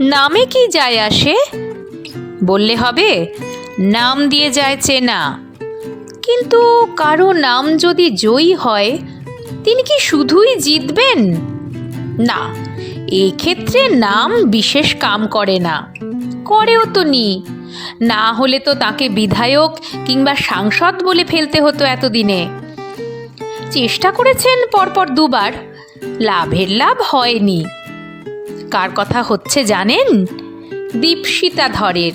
নামে কি যায় আসে? বললে হবে, নাম দিয়ে যায় চেনা। কিন্তু কারও নাম যদি জয়ী হয়, তিনি কি শুধুই জিতবেন? না, এক্ষেত্রে নাম বিশেষ কাম করে না। করেও তো নি। না হলে তো তাকে বিধায়ক কিংবা সাংসদ বলে ফেলতে হতো এতদিনে। চেষ্টা করেছেন পরপর দুবার। লাভের লাভ হয়নি। কার কথা হচ্ছে জানেন? দীপশিতা ধরের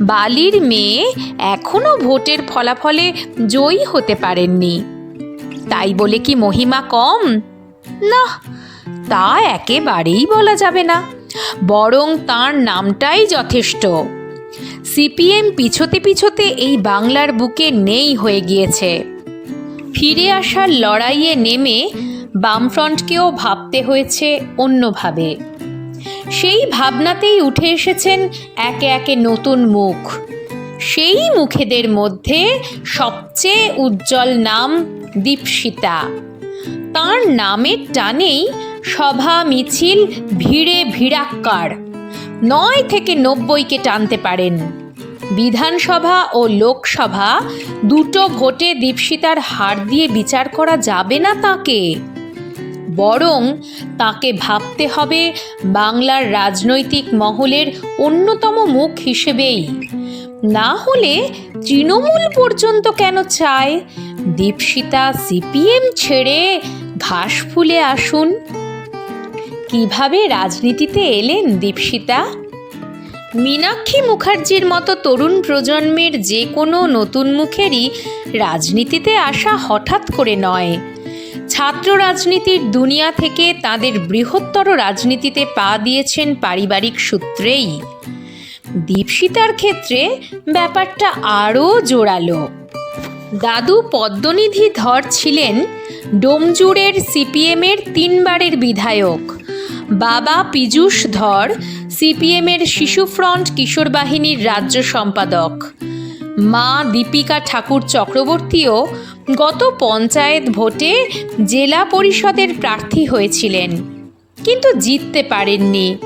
বালির মেয়ে এখনও ভোটের ফলাফলে জয়ী হতে পারেননি। তাই বলে কি মহিমা কম? না, তা একেবারেই বলা যাবে না। বরং তার নামটাই যথেষ্ট। সিপিএম পিছোতে পিছোতে এই বাংলার বুকে নেই হয়ে গিয়েছে। ফিরে আসার লড়াইয়ে নেমে বামফ্রন্টকেও ভাবতে হয়েছে অন্যভাবে। সেই ভাবনাতেই উঠে এসেছেন একে একে নতুন মুখ। সেই মুখেদের মধ্যে সবচেয়ে উজ্জ্বল নাম দীপশিতা। তার নামের টানেই সভা মিছিল ভিড়ে ভিড়াক্কার। নয় থেকে নব্বইকে টানতে পারেন। বিধানসভা ও লোকসভা দুটো ভোটে দীপশিতার হার দিয়ে বিচার করা যাবে না তাকে। বরং তাকে ভাবতে হবে বাংলার রাজনৈতিক মহলের অন্যতম মুখ হিসেবেই। না হলে তৃণমূল পর্যন্ত কেন চায়? দীপশিতা সিপিএম ছেড়ে ঘাস ফুলে আসুন। কীভাবে রাজনীতিতে এলেন দীপশিতা? মীনাক্ষী মুখার্জির মতো তরুণ প্রজন্মের যে কোনো নতুন মুখেরই রাজনীতিতে আসা হঠাৎ করে নয়। ছাত্র রাজনীতির দুনিয়া থেকে তাদের বৃহত্তর রাজনীতিতে পা দিয়েছেন পারিবারিক সূত্রেই। দীপশিতার ক্ষেত্রে ব্যাপারটা আরও জোরালো। দাদু পদ্মনিধি ধর ছিলেন ডোমজুড়ের সিপিএমের তিনবারের বিধায়ক। বাবা পীযূষ ধর সিপিএমের শিশু ফ্রন্ট কিশোর বাহিনীর রাজ্য সম্পাদক। মা দীপিকা ঠাকুর চক্রবর্তীও গত পঞ্চায়েত ভোটে জেলা পরিষদের প্রার্থী হয়েছিলেন, কিন্তু জিততে পারেননি।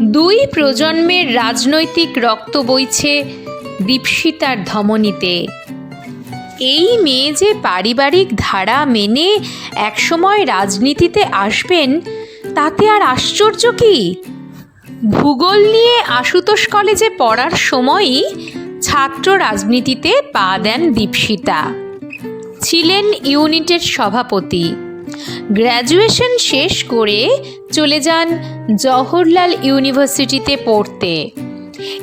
দুই প্রজন্মের রাজনৈতিক রক্ত বইছে দীপশিতার ধমনীতে। এই মেয়ে যে পারিবারিক ধারা মেনে একসময় রাজনীতিতে আসবেন, তাতে আর আশ্চর্য কি? ভূগোল নিয়ে আশুতোষ কলেজে পড়ার সময়ই ছাত্র রাজনীতিতে পা দেন দীপশিতা। ছিলেন ইউনিটের সভাপতি। গ্র্যাজুয়েশন শেষ করে চলে যান জওহরলাল ইউনিভার্সিটিতে পড়তে।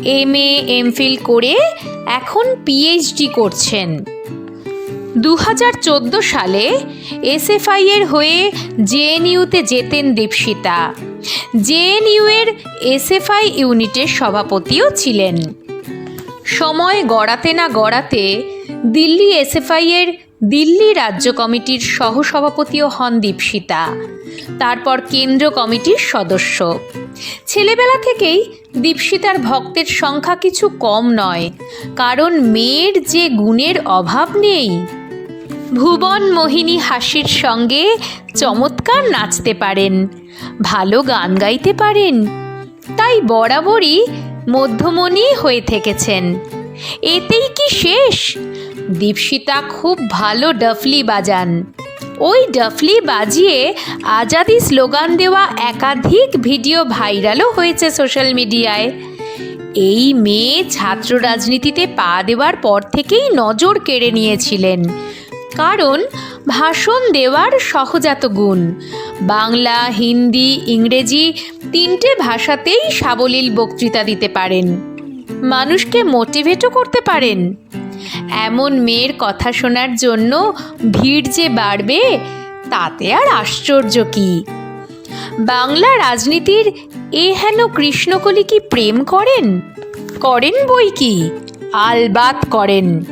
এম এ এমফিল করে এখন পিএইচডি করছেন। দু হাজার চোদ্দ সালে এসএফআই এর হয়ে জেএনইউতে যেতেন দীপশিতা। জেএনইউ এর এসএফআই ইউনিটের সভাপতিও ছিলেন। সময় গড়াতে না গড়াতে দিল্লি এসএফআই এর দিল্লি রাজ্য কমিটির সহসভাপতিও হন দীপশিতা। তারপর কেন্দ্র কমিটির সদস্য। ছেলেবেলা থেকেই দীপশিতার ভক্তের সংখ্যা কিছু কম নয়, কারণ মেয়ের যে গুণের অভাব নেই। ভুবন মোহিনী হাসির সঙ্গে চমৎকার নাচতে পারেন, ভালো গান গাইতে পারেন। তাই বরাবরই মধ্যমণি হয়ে থেকেছেন। এতেই কি শেষ? দীপশিতা খুব ভালো ডফলি বাজান। ওই ডফলি বাজিয়ে আজাদি স্লোগান দেওয়া একাধিক ভিডিও ভাইরালও হয়েছে সোশ্যাল মিডিয়ায়। এই মেয়ে ছাত্র রাজনীতিতে পা দেওয়ার পর থেকেই নজর কেড়ে নিয়েছিলেন। কারণ ভাষণ দেওয়ার সহজাত গুণ। বাংলা, হিন্দি, ইংরেজি তিনটে ভাষাতেই সাবলীল বক্তৃতা দিতে পারেন। মানুষকে মোটিভেটও করতে পারেন। এমন মেয়ের কথা শোনার জন্য ভিড় যে বাড়বে, তাতে আর আশ্চর্য কি? বাংলা রাজনীতির এ হেন কৃষ্ণকলি কি প্রেম করেন? করেন বই কি? আলবাত করেন।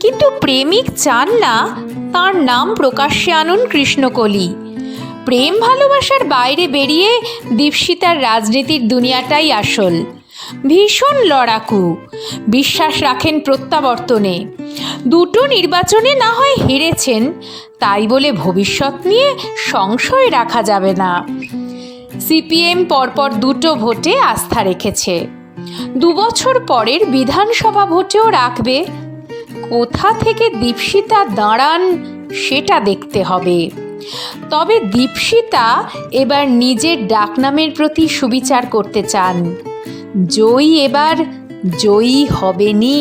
কিন্তু প্রেমিক চান না, তার নাম প্রকাশ্যে আনুন কৃষ্ণকলি। প্রেম ভালোবাসার বাইরে বেরিয়ে দীপশিতার রাজনীতির দুনিয়াটাই আসল। ভীষণ লড়াকু। বিশ্বাস রাখেন প্রত্যাবর্তনে। দুটো নির্বাচনে না হয় হেরেছেন, তাই বলে ভবিষ্যৎ নিয়ে সংশয় রাখা যাবে না। সিপিএম পরপর দুটো ভোটে আস্থা রেখেছে। দুবছর পরের বিধানসভা ভোটেও রাখবে। কোথা থেকে দীপশিতা দাঁড়ান সেটা দেখতে হবে। তবে দীপশিতা এবার নিজের ডাকনামের প্রতি সুবিচার করতে চান। জয়ী এবার জয়ী হবেনি